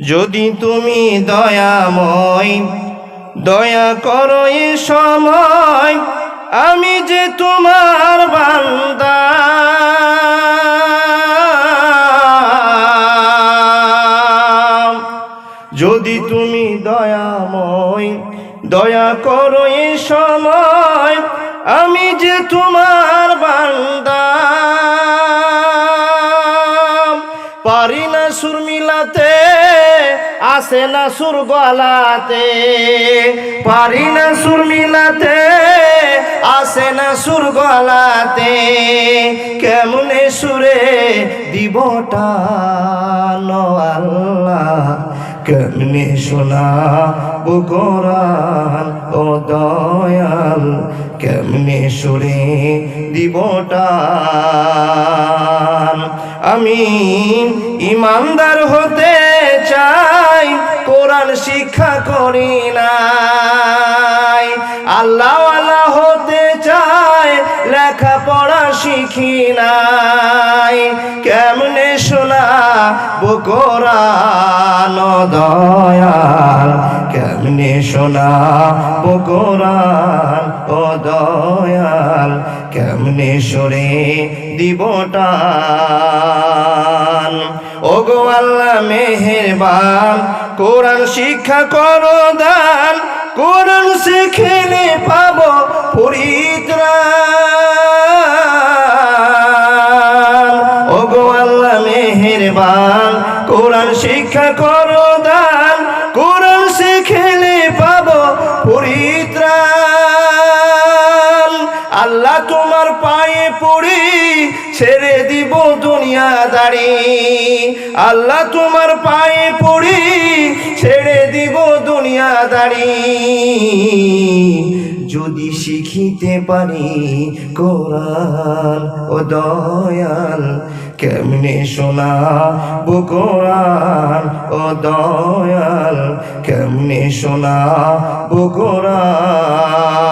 যদি তুমি দয়াময়, দয়া করো এ সময়, আমি যে তোমার বান্দা। যদি তুমি দয়াময়, দয়া করো এ সময় পারি না সুর মিলাতে, আসে না সুর গলাতে। পারি না সুর মিলাতে, আসে না সুর গলাতে। কেমনে সুরে দিবটা আল্লাহ, কেমনে শোনা কোরআন ও দয়াল, কেমনে সুরে দিবটা আমি ইমানদার হতে চাই, কোরআন শিক্ষা করি নাই। আল্লাহ আল্লাহ হতে চাই, লেখাপড়া শিখি নাই। কেমনে শোনা কোরআন দয়াল কেমনে শোনা কোরআন, ও দয়াল, কেমনে সরে দিবটান ও গো আল্লাহ মেহেরবান, কোরআন শিক্ষা করো দান, কোরআন শিখলে পাবো পরিত্রাণ ও গো আল্লাহ মেহেরবান, কোরআন শিক্ষা করো দান আল্লাহ তোমার পায়ে পড়ি, ছেড়ে দিব দুনিয়াদারি। আল্লাহ তোমার পায়ে পড়ি, ছেড়ে দিব দুনিয়াদারি। যদি শিখিতে পারি কোরআন, ও দয়াল, কেমনে শোনা কোরআন, ও দয়াল, কেমনে শোনা কোরআন?